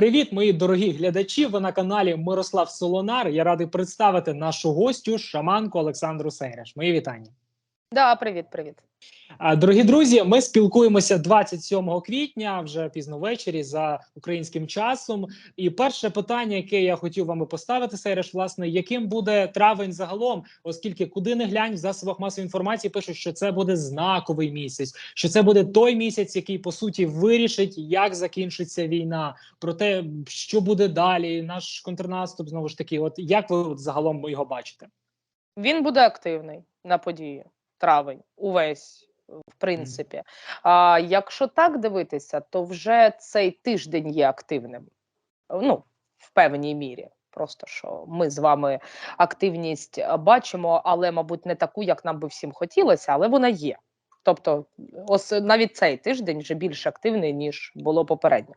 Привіт, мої дорогі глядачі. Ви на каналі Мирослав Солонар. Я радий представити нашу гостю, шаманку Олександру Сейреш. Мої вітання. Да, привіт, привіт. Дорогі друзі, ми спілкуємося 27 квітня, вже пізно ввечері за українським часом. І перше питання, яке я хотів вам поставити, Сейреш, власне, яким буде травень загалом, оскільки куди не глянь в засобах масової інформації пишуть, що це буде знаковий місяць, що це буде той місяць, який по суті вирішить, як закінчиться війна, про те, що буде далі, наш контрнаступ знову ж таки. От як ви от загалом його бачите? Він буде активний на події. Травень, увесь, в принципі. А якщо так дивитися, то вже цей тиждень є активним. Ну, в певній мірі. Просто що ми з вами активність бачимо, але, мабуть, не таку, як нам би всім хотілося, але вона є. Тобто, ось навіть цей тиждень вже більш активний, ніж було попередньо.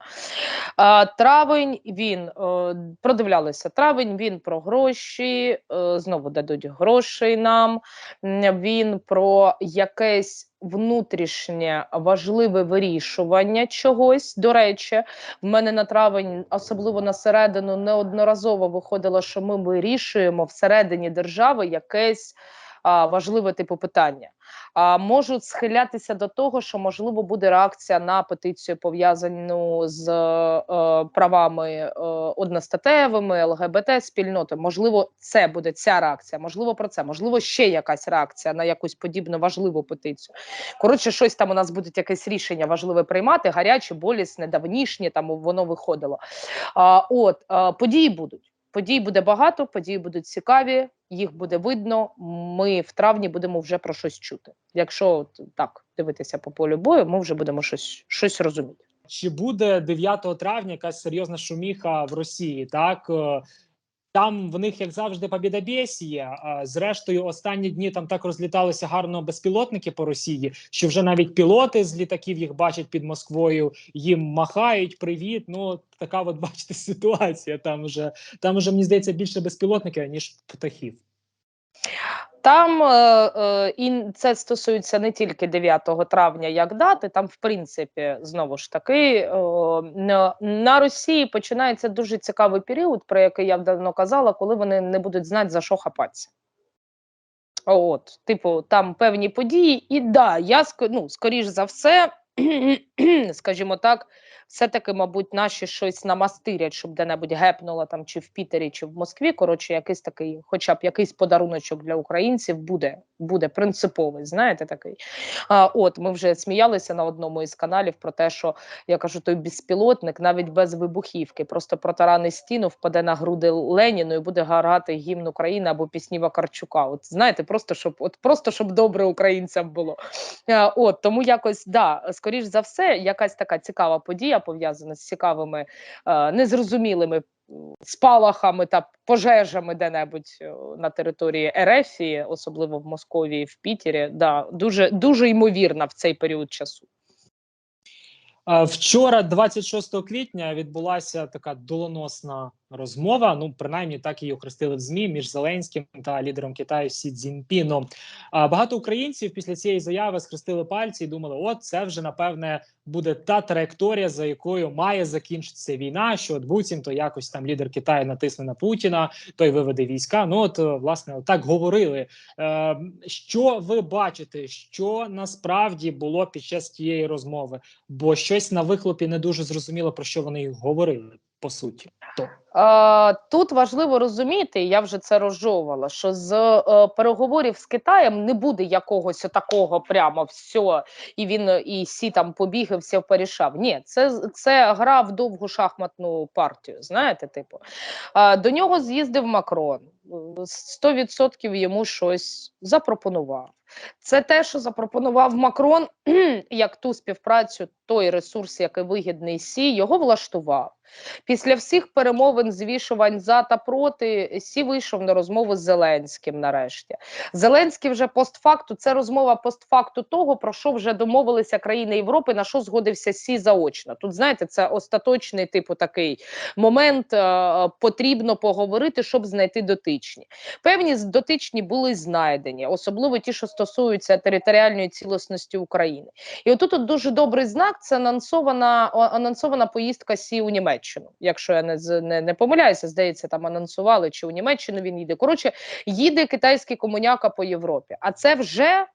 А, травень він е, продивлялися. Травень він про гроші, е, знову дадуть грошей нам. Він про якесь внутрішнє важливе вирішування чогось. До речі, в мене на травень, особливо на середину, неодноразово виходило, що ми вирішуємо всередині держави якесь важливе типу питання. А, можуть схилятися до того, що можливо буде реакція на петицію, пов'язану з е, правами е, одностатевими, ЛГБТ спільноти. Можливо, це буде ця реакція. Можливо, про це, можливо, ще якась реакція на якусь подібну важливу петицію. Коротше, щось там у нас буде якесь рішення важливе приймати, гаряче, болісне, давнішнє, там воно виходило. А, от а, події будуть. Подій буде багато, події будуть цікаві, їх буде видно. Ми в травні будемо вже про щось чути. Якщо так дивитися по полю бою, ми вже будемо щось, щось розуміти. Чи буде 9 травня якась серйозна шуміха в Росії? Так Е, там в них, як завжди, побідобєсіє. А Зрештою, останні дні там так розліталися гарно безпілотники по Росії, що вже навіть пілоти з літаків їх бачать під Москвою, їм махають привіт. Ну така, от бачите, ситуація. Там вже там вже мені здається більше безпілотників ніж птахів. Там е, е, і це стосується не тільки 9 травня, як дати. Там, в принципі, знову ж таки на Росії починається дуже цікавий період, про який я давно казала, коли вони не будуть знати за що хапатися. От, типу, там певні події, і да, я ну, скоріш за все, скажімо так, все-таки, мабуть, наші щось намастирять, щоб де-небудь гепнуло там, чи в Пітері, чи в Москві. Коротше, якийсь такий, хоча б якийсь подаруночок для українців буде, буде принциповий. Знаєте, такий. А, от ми вже сміялися на одному із каналів про те, що я кажу, той безпілотник навіть без вибухівки, просто протарани стіну, впаде на груди Леніну і буде грати гімн України або пісні Вакарчука. От знаєте, просто щоб от просто щоб добре українцям було. А, от тому якось да, скоріш за все, якась така цікава подія пов'язана з цікавими е, незрозумілими спалахами та пожежами де-небудь е, на території Ерефії, особливо в Московії, в Пітері. Да, дуже дуже ймовірна в цей період часу. Е, Вчора, 26 квітня, відбулася така доленосна розмова. Ну, принаймні, так її охрестили в змі між Зеленським та лідером Китаю Сі Цзіньпіном. А багато українців після цієї заяви схрестили пальці і думали: от це вже напевне буде та траєкторія, за якою має закінчитися війна. Що от буцімто якось там лідер Китаю натисне на Путіна, той виведе війська. Ну от е, власне так говорили. Е, що ви бачите, що насправді було під час тієї розмови? Бо щось на вихлопі не дуже зрозуміло про що вони говорили по суті. То тут важливо розуміти, я вже це розжовувала, що з е, переговорів з Китаєм не буде якогось такого прямо все, і він е, і сі там побіг і все порішав. Ні, це, це гра в довгу шахматну партію. Знаєте, типу. Е, до нього з'їздив Макрон. е, 100% йому щось запропонував. Це те, що запропонував Макрон, як ту співпрацю, той ресурс, який вигідний Сі, його влаштував. Після всіх перемовин перемовин, звішувань за та проти, Сі вийшов на розмову з Зеленським. Нарешті Зеленський вже постфакту. Це розмова постфакту того, про що вже домовилися країни Європи, на що згодився Сі заочно. Тут знаєте, це остаточний типу такий момент. е, Потрібно поговорити, щоб знайти дотичні. Певні дотичні були знайдені, особливо ті, що стосуються територіальної цілісності України. І отут от дуже добрий знак це анонсована анонсована поїздка Сі у Німеччину. Якщо я не з- не, не помиляюся, здається, там анонсували чи у Німеччину він їде. Коротше, їде китайський комуняка по Європі. А це вже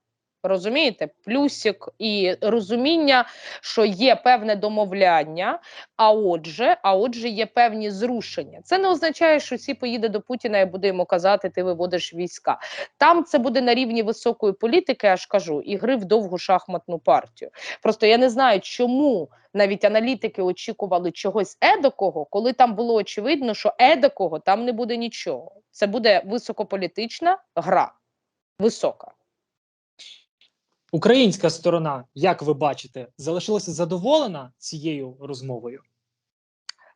розумієте, плюсик і розуміння, що є певне домовляння. А отже, а отже, є певні зрушення. Це не означає, що Сі поїде до Путіна і буде йому казати, ти виводиш війська. Там це буде на рівні високої політики, я ж кажу, і гри в довгу шахматну партію. Просто я не знаю, чому навіть аналітики очікували чогось едакого, коли там було очевидно, що едакого там не буде нічого. Це буде високополітична гра. Висока. Українська сторона, як ви бачите, залишилася задоволена цією розмовою.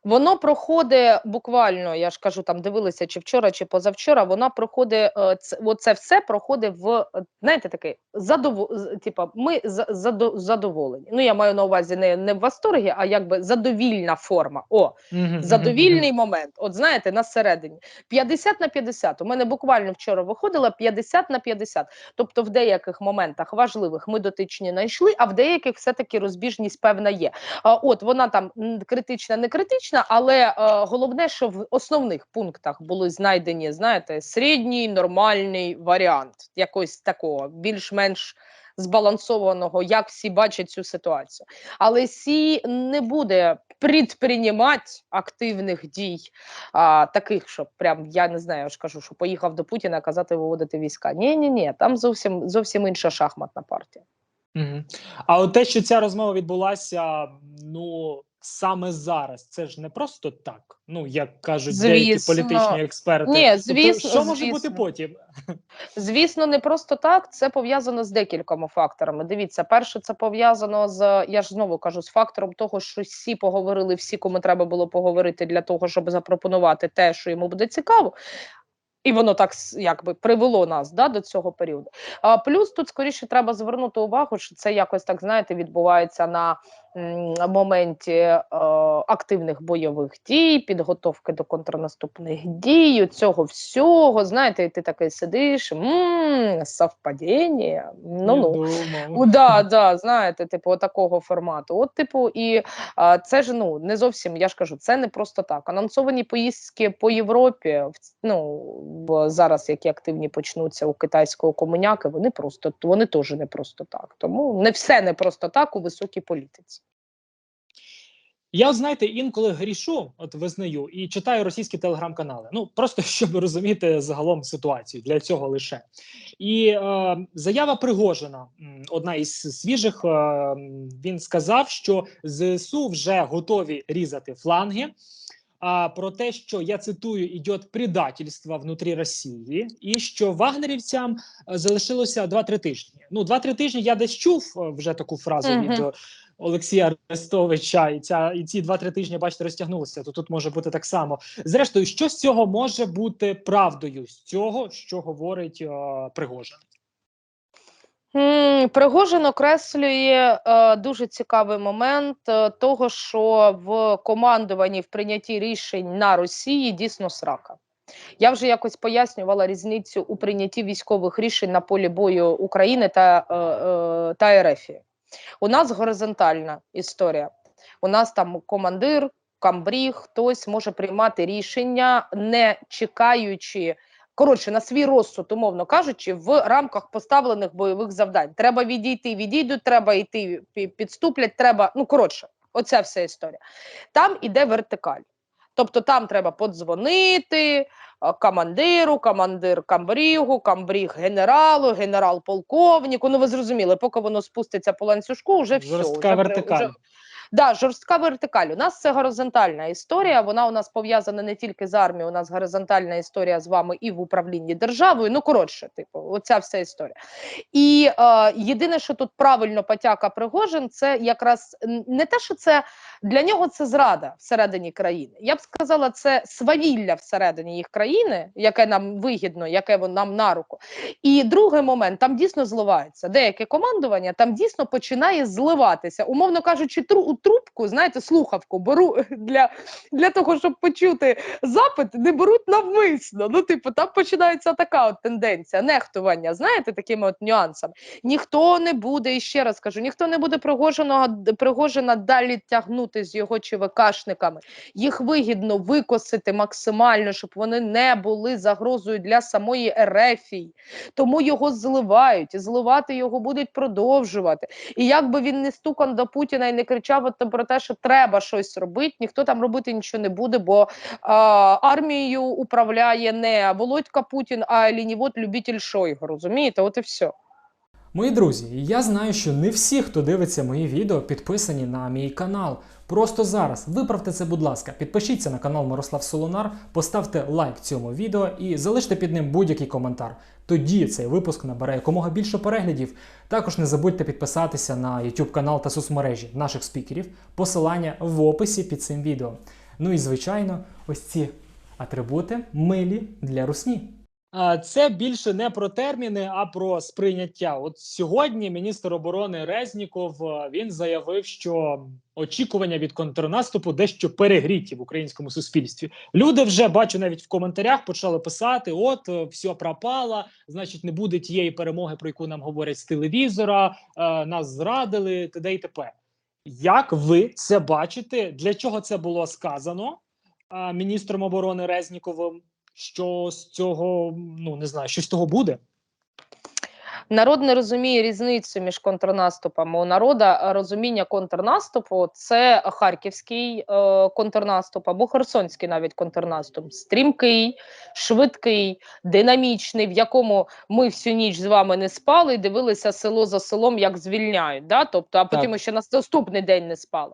Воно проходить буквально, я ж кажу, там дивилися чи вчора, чи позавчора. Вона проходить е, це, оце все проходить в е, знаєте, таке задово, з- типа, ми за- задо- задоволені. Ну я маю на увазі не, не в восторгі, а якби задовільна форма. О, задовільний момент. От знаєте, на середині 50 на 50. У мене буквально вчора виходило 50 на 50. Тобто, в деяких моментах важливих ми дотичні знайшли, а в деяких все-таки розбіжність певна є. А, от вона там критична, не критична, але е, головне, що в основних пунктах були знайдені, знаєте, середній нормальний варіант якогось такого, більш-менш. Збалансованого, як всі бачать цю ситуацію, але Сі не буде предприймати активних дій, а, таких, що прям я не знаю, я ж кажу, що поїхав до Путіна казати виводити війська. Ні, ні, ні, там зовсім зовсім інша шахматна партія. Мгм. А от те, що ця розмова відбулася, ну саме зараз, це ж не просто так. Ну як кажуть деякі політичні експерти. Ні, Тобто, звісно, що може бути потім? Звісно, не просто так. Це пов'язано з декількома факторами. Дивіться, перше, це пов'язано з я ж знову кажу з фактором того, що всі поговорили, всі, кому треба було поговорити для того, щоб запропонувати те, що йому буде цікаво. І воно так якби привело нас да, до цього періоду. А плюс тут скоріше треба звернути увагу, що це якось так знаєте відбувається на моменті е, активних бойових дій, підготовки до контрнаступних дій, цього всього. Знаєте, і ти такий сидиш, м совпадіння. Ну ну. Да, да, знаєте, типу, такого формату. От, типу, і це ж ну не зовсім, я ж кажу, це не просто так. Анонсовані поїздки по Європі, в ну в зараз, які активні почнуться у китайського комуняки, вони просто вони теж не просто так. Тому не все не просто так у високій політиці. Я, знаєте, інколи грішу, от визнаю, і читаю російські телеграм-канали. Ну просто щоб розуміти загалом ситуацію для цього лише. І е, заява Пригожина, одна із свіжих, е, він сказав, що ЗСУ вже готові різати фланги. А про те, що я цитую, іде предательство внутрі Росії, і що вагнерівцям е, залишилося 2-3 тижні. Ну, 2-3 тижні я десь чув е, вже таку фразу Мгм. від е, Олексія Арестовича, і ця і ці 2-3 тижні, бачите, розтягнулися. То тут може бути так само. Зрештою, що з цього може бути правдою з цього, що говорить е, Пригожин? Пригожин окреслює е, дуже цікавий момент е, того, що в командуванні в прийнятті рішень на Росії дійсно срака. Я вже якось пояснювала різницю у прийнятті військових рішень на полі бою України та, е, е, та РФ. У нас горизонтальна історія. У нас там командир, камбріг, хтось може приймати рішення, не чекаючи коротше на свій розсуд, умовно кажучи, в рамках поставлених бойових завдань. Треба відійти, відійдуть, треба йти, підступлять, треба. Ну коротше, оця вся історія. Там іде вертикаль. Тобто там треба подзвонити командиру, командир камбрігу, камбріг генералу, генерал полковнику. Ну ви зрозуміли, поки воно спуститься по ланцюжку, вже все. Вже, вертикаль. Вже, Да, жорстка вертикаль. У нас це горизонтальна історія. Вона у нас пов'язана не тільки з армією, у нас горизонтальна історія з вами і в управлінні державою. Ну коротше, типу, оця вся історія. І е, єдине, що тут правильно потяка Пригожин, це якраз не те, що це для нього це зрада всередині країни. Я б сказала, це свавілля всередині їх країни, яке нам вигідно, яке вон нам на руку. І другий момент там дійсно зливається. Деяке командування там дійсно починає зливатися. Умовно кажучи, тру, трубку, знаєте, слухавку беру для, для того, щоб почути запит, не беруть навмисно. Ну, типу, там починається така от тенденція, нехтування, знаєте, такими от нюансами. Ніхто не буде, і ще раз кажу, ніхто не буде Пригожина далі тягнути з його ЧВКшниками. Їх вигідно викосити максимально, щоб вони не були загрозою для самої Ерефії. Тому його зливають, і зливати його будуть продовжувати. І як би він не стукан до Путіна і не кричав от про те, що треба щось робити, ніхто там робити нічого не буде, бо а, армією управляє не Володька Путін, а лінівод любитель Шойгу. Розумієте? От і все. Мої друзі, я знаю, що не всі, хто дивиться мої відео, підписані на мій канал. Просто зараз виправте це, будь ласка, підпишіться на канал Мирослав Солонар, поставте лайк цьому відео і залиште під ним будь-який коментар. Тоді цей випуск набере якомога більше переглядів. Також не забудьте підписатися на YouTube канал та соцмережі наших спікерів. Посилання в описі під цим відео. Ну і звичайно, ось ці атрибути милі для русні. А, Це більше не про терміни, а про сприйняття. От сьогодні міністр оборони Резніков е, він заявив, що очікування від контрнаступу дещо перегріті в українському суспільстві. Люди вже бачу навіть в коментарях почали писати: от е, все пропало, значить, не буде тієї перемоги, про яку нам говорять з телевізора. е, Нас зрадили, т.д. і т.п. Як ви це бачите? Для чого це було сказано е, міністром оборони Резніковим? Що з цього ну не знаю, що з того буде. Народ не розуміє різницю між контрнаступами. У народа розуміння контрнаступу це харківський е, контрнаступ або херсонський навіть контрнаступ. Стрімкий, швидкий, динамічний, в якому ми всю ніч з вами не спали і дивилися село за селом, як звільняють. Да? Тобто, а потім ще на наступний день не спали.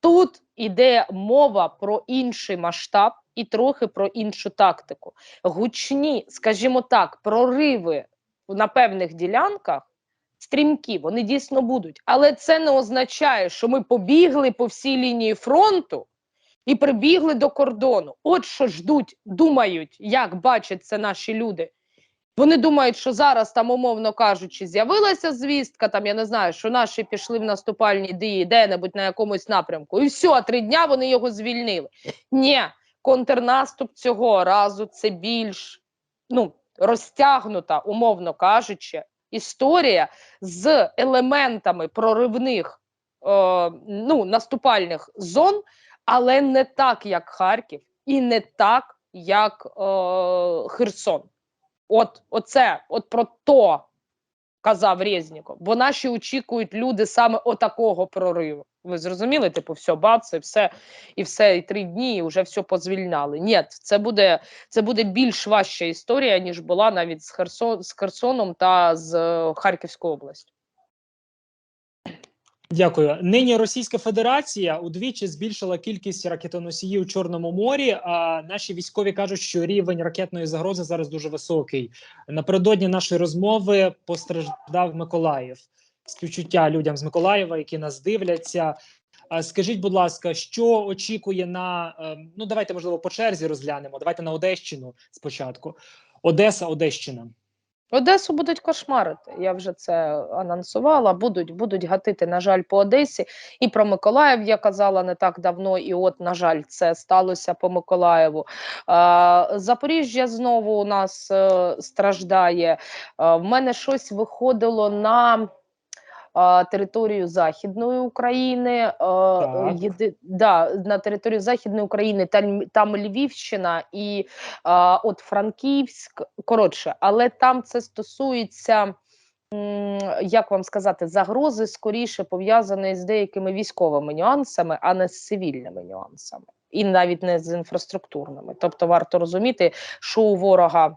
Тут іде мова про інший масштаб і трохи про іншу тактику. Гучні, скажімо так, прориви на певних ділянках стрімкі, вони дійсно будуть. Але це не означає, що ми побігли по всій лінії фронту і прибігли до кордону. От що ждуть, думають, як бачать це наші люди. Вони думають, що зараз там, умовно кажучи, з'явилася звістка, там я не знаю, що наші пішли в наступальні дії де-небудь на якомусь напрямку, і все, а три дня вони його звільнили. Ні, контрнаступ цього разу це більш ну, розтягнута, умовно кажучи, історія з елементами проривних е, ну, наступальних зон, але не так, як Харків, і не так, як е, Херсон. От оце, от про то казав Резніков. Бо наші очікують люди саме отакого прориву. Ви зрозуміли? Типу, все, бац, і все, і все, і три дні, і вже все позвільняли. Ні, це буде, це буде більш важча історія, ніж була навіть з, Херсон, з Херсоном та з е, Харківською областю. Дякую. Нині Російська Федерація удвічі збільшила кількість ракетоносіїв у Чорному морі. А наші військові кажуть, що рівень ракетної загрози зараз дуже високий. Напередодні нашої розмови постраждав Миколаїв. Співчуття людям з Миколаєва, які нас дивляться. Скажіть, будь ласка, що очікує на ем, ну давайте можливо по черзі розглянемо. Давайте на Одещину спочатку. Одеса, Одещина. Одесу будуть кошмарити. Я вже це анонсувала. Будуть будуть гатити, на жаль, по Одесі. І про Миколаїв я казала не так давно. І от, на жаль, це сталося по Миколаєву. Запоріжжя знову у нас е, страждає. В мене щось виходило на. Територію Західної України, єди, да, на територію Західної України там, там Львівщина і от Франківськ, коротше, але там це стосується, як вам сказати, загрози скоріше пов'язаної з деякими військовими нюансами, а не з цивільними нюансами, і навіть не з інфраструктурними. Тобто варто розуміти, що у ворога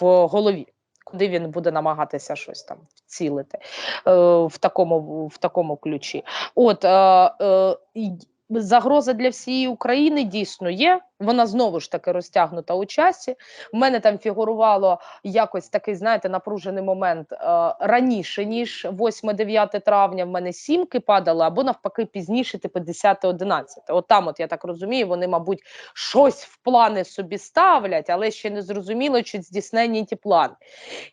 в голові. Куди він буде намагатися щось там вцілити е, в такому в такому ключі. От е, е, загроза для всієї України дійсно є. Вона знову ж таки розтягнута у часі. У мене там фігурувало якось такий, знаєте, напружений момент е, раніше ніж 8-9 травня. В мене сімки падали, або навпаки пізніше, типу 10-11. От там, от я так розумію, вони, мабуть, щось в плани собі ставлять, але ще не зрозуміло, чи здійснені ті плани.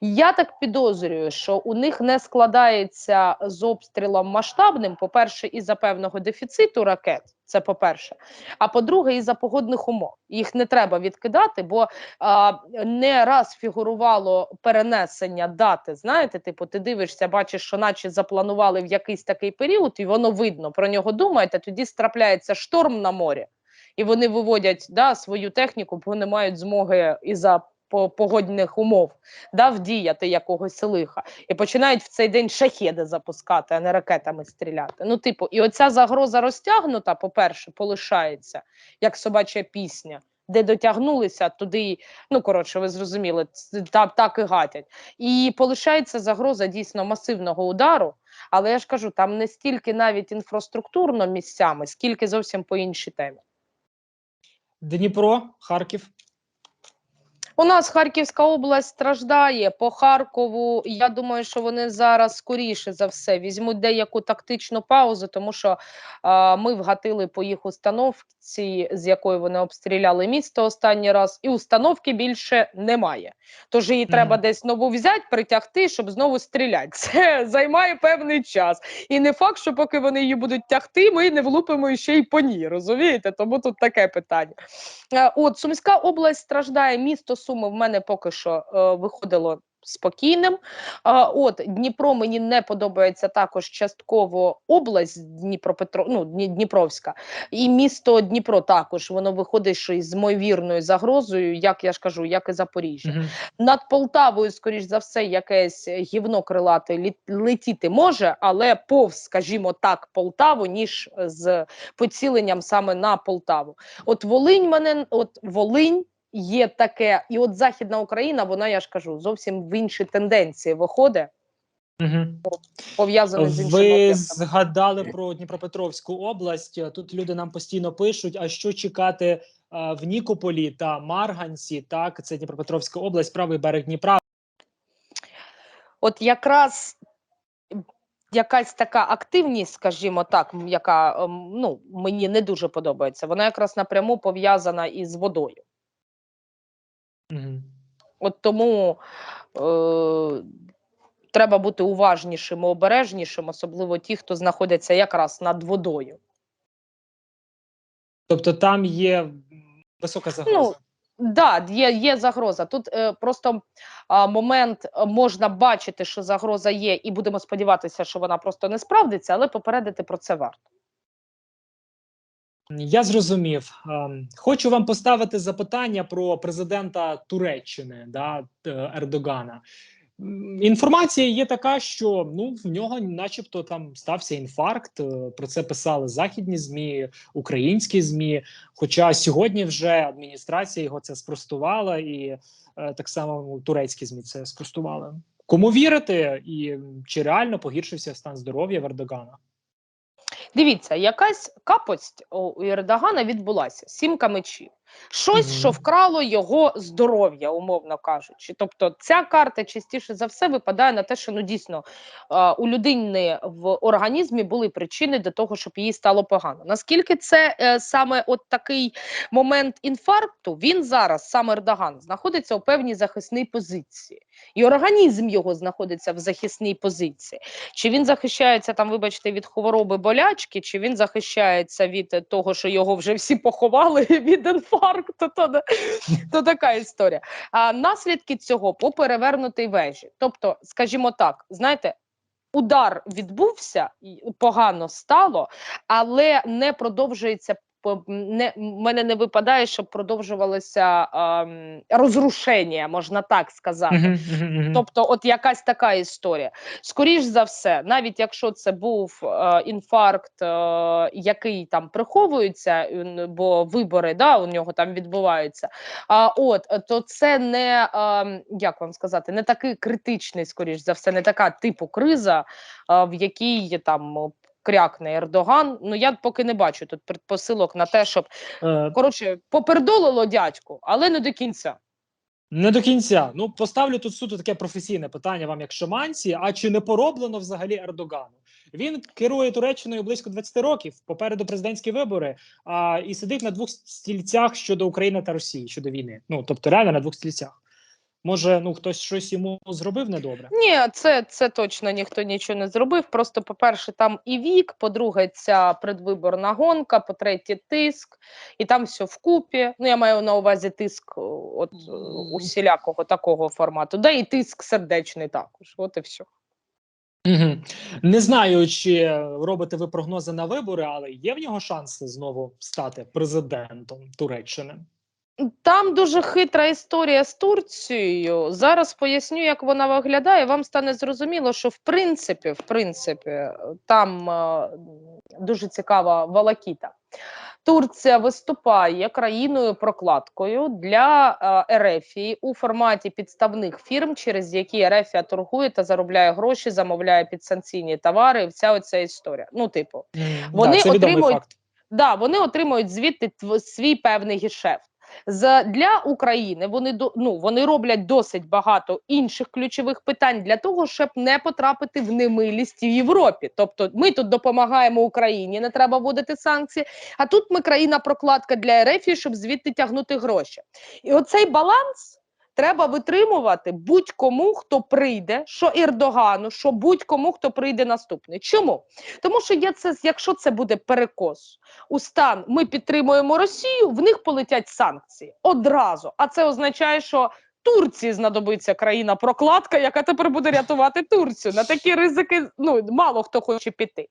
Я так підозрюю, що у них не складається з обстрілом масштабним, по-перше, із-за певного дефіциту ракет. Це по-перше. А по-друге, із-за погодних умов. Їх не треба відкидати, бо а, не раз фігурувало перенесення дати. Знаєте, типу, ти дивишся, бачиш, що наче запланували в якийсь такий період, і воно видно, про нього думаєте, тоді страпляється шторм на морі, і вони виводять да, свою техніку, бо не мають змоги із-за по- погодних умов да, вдіяти якогось лиха. І починають в цей день шахеди запускати, а не ракетами стріляти. Ну, типу, і оця загроза розтягнута, по-перше, полишається, як собача пісня. Де дотягнулися, туди, ну коротше, ви зрозуміли, ц- та, так і гатять. І полишається загроза дійсно масивного удару. Але я ж кажу, там не стільки навіть інфраструктурно місцями, скільки зовсім по іншій темі. Дніпро, Харків. У нас Харківська область страждає по Харкову. Я думаю, що вони зараз скоріше за все візьмуть деяку тактичну паузу, тому що а, ми вгатили по їх установці, з якої вони обстріляли місто останній раз, і установки більше немає. Тож її Мгм. треба десь нову взяти, притягти, щоб знову стріляти. Це займає певний час. І не факт, що поки вони її будуть тягти, ми не влупимо ще й по ній. Розумієте? Тому тут таке питання. Е, От Сумська область страждає. Місто Суми в мене поки що е, виходило спокійним. От Дніпро мені не подобається також частково область Дніпропетро, ну, Дніпровська, і місто Дніпро також воно виходить що із ймовірною загрозою, як я ж кажу, як і Запоріжжя. Мгм. Над Полтавою, скоріш за все, якесь гівно крилате летіти може, але повз, скажімо так, Полтаву, ніж з поціленням саме на Полтаву. От Волинь мене, от Волинь. Є таке, і от Західна Україна, вона, я ж кажу, зовсім в інші тенденції виходить, Мгм. пов'язане з іншими Ви згадали про Дніпропетровську область. Тут люди нам постійно пишуть: а що чекати а, в Нікополі та Марганці? Так, це Дніпропетровська область, правий берег Дніпра. От якраз якась така активність, скажімо так, яка ем, ну, мені не дуже подобається, вона якраз напряму пов'язана із водою. От тому е, треба бути уважнішим і обережнішим, особливо ті, хто знаходяться якраз над водою. Тобто там є висока загроза. Да, є, є загроза. Тут е, просто а, момент е, можна бачити, що загроза є, і будемо сподіватися, що вона просто не справдиться, але попередити про це варто. Я зрозумів. Ем, Хочу вам поставити запитання про президента Туреччини да, е, Ердогана. Інформація є така, що ну в нього, начебто, там стався інфаркт. е, Про це писали західні змі, українські змі. Хоча сьогодні вже адміністрація його це спростувала, і е, так само турецькі змі це спростували. Кому вірити, і чи реально погіршився стан здоров'я в Ердогана? Дивіться, якась капость у Ердогана відбулася. Сімка мечів. Щось, що вкрало його здоров'я, умовно кажучи. Тобто, ця карта частіше за все випадає на те, що ну дійсно у людини в організмі були причини до того, щоб їй стало погано. Наскільки це е, саме от такий момент інфаркту, він зараз, сам Ердоган, знаходиться у певній захисній позиції, і організм його знаходиться в захисній позиції. Чи він захищається там, вибачте, від хвороби болячки, чи він захищається від того, що його вже всі поховали від інфаркту, то, не- то така історія. А наслідки цього по перевернутій вежі. Тобто, скажімо так, знаєте. Удар відбувся, погано стало, але не продовжується не в мене не випадає, щоб продовжувалося ем, розрушення, можна так сказати. Тобто, от якась така історія. Скоріш за все, навіть якщо це був е, інфаркт, е, який там приховується, бо вибори да, у нього там відбуваються. А от е, то це не е, як вам сказати, не такий критичний, скоріш за все, не така типу криза, е, в якій там. Крякне Ердоган. Ну я поки не бачу тут предпосилок на те, щоб Е, коротше попердолило дядьку, але не до кінця. Не до кінця. Ну поставлю тут суто таке професійне питання вам, як шаманці. А чи не пороблено взагалі Ердогану? Він керує Туреччиною близько 20 років. Попереду президентські вибори. А і сидить на двох стільцях щодо України та Росії щодо війни. Ну тобто, реально на двох стільцях. Може, ну хтось щось йому зробив недобре. Ні, це, це точно ніхто нічого не зробив. Просто, по-перше, там і вік, по-друге, ця предвиборна гонка, по-третє, тиск, і там все вкупі. Ну, я маю на увазі тиск от е, усілякого такого формату. Да, і тиск сердечний також. От і все. Угу. Не знаю, чи робите ви прогнози на вибори, але є в нього шанси знову стати президентом Туреччини. Там дуже хитра історія з Турцією. Зараз поясню, як вона виглядає. Вам стане зрозуміло, що в принципі, в принципі, там е, дуже цікава волокіта. Турція виступає країною прокладкою для е, Ерефії у форматі підставних фірм, через які Ерефія торгує та заробляє гроші, замовляє підсанкційні товари. І вся оця історія. Ну, типу, Вони да, це отримують- факт. Да, вони отримують звідти свій певний гешефт. З для України вони до ну вони роблять досить багато інших ключових питань для того, щоб не потрапити в немилість в Європі. Тобто, ми тут допомагаємо Україні, не треба вводити санкції. А тут ми країна прокладка для РФ, щоб звідти тягнути гроші. І оцей баланс треба витримувати будь-кому, хто прийде, що Ердогану, що будь-кому, хто прийде наступний. Чому? Тому що є це, якщо це буде перекос у стан, ми підтримуємо Росію, в них полетять санкції одразу. А це означає, що Турції знадобиться країна прокладка, яка тепер буде рятувати Турцію. На такі ризики ну мало хто хоче піти.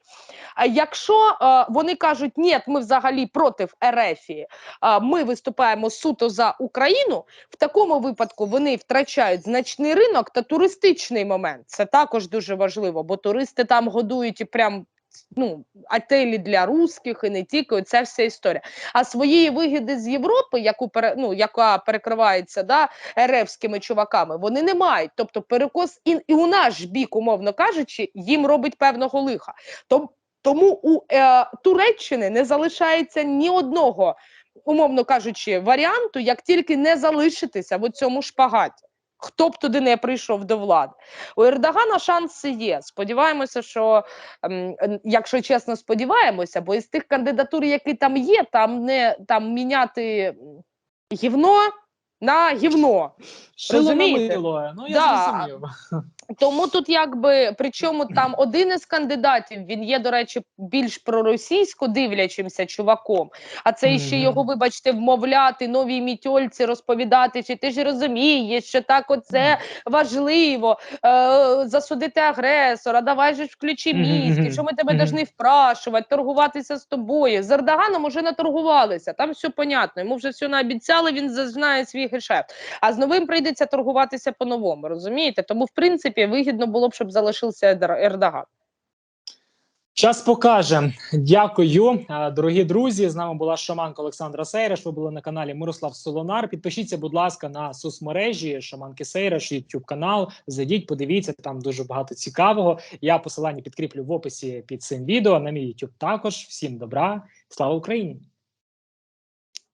А якщо е, вони кажуть, ні, ми взагалі проти Ерефії, а ми виступаємо суто за Україну, в такому випадку вони втрачають значний ринок та туристичний момент. Це також дуже важливо, бо туристи там годують і прям. Ну, отелі для русських і не тільки ця вся історія. А своєї вигоди з Європи, яку ну, яка перекривається да, еревськими чуваками, вони не мають. Тобто перекос і, і у наш бік, умовно кажучи, їм робить певного лиха. Том, тому у е, Туреччини не залишається ні одного, умовно кажучи, варіанту, як тільки не залишитися в цьому шпагаті. Хто б туди не прийшов до влади, у Ердогана шанси є. Сподіваємося, що ем, якщо чесно, сподіваємося, бо із тих кандидатур, які там є, там не там міняти гівно на гівно. Шило розумієте? Ну я Да. зрозумів. Тому тут якби причому там один із кандидатів він є, до речі, більш проросійсько дивлячимся чуваком. А це ще його, вибачте, вмовляти новій мітьольці, розповідати, чи ти ж розумієш, що так оце важливо е, засудити агресора. Давай же включи мізки, що ми тебе должны впрашувати, торгуватися з тобою. З Ердоганом уже наторгувалися. Там все понятно. Йому вже все наобіцяли. Він знає свій гешефт. А з новим прийдеться торгуватися по-новому, розумієте? Тому, в принципі, вигідно було б, щоб залишився Ердо- Ердоган. Час покаже. Дякую, Е, дорогі друзі. З нами була шаманка Олександра Сейреш. Ви були на каналі Мирослав Солонар. Підпишіться, будь ласка, на соцмережі Шаманки Сейреш, YouTube канал. Зайдіть, подивіться, там дуже багато цікавого. Я посилання підкріплю в описі під цим відео. На мій YouTube також. Всім добра, слава Україні!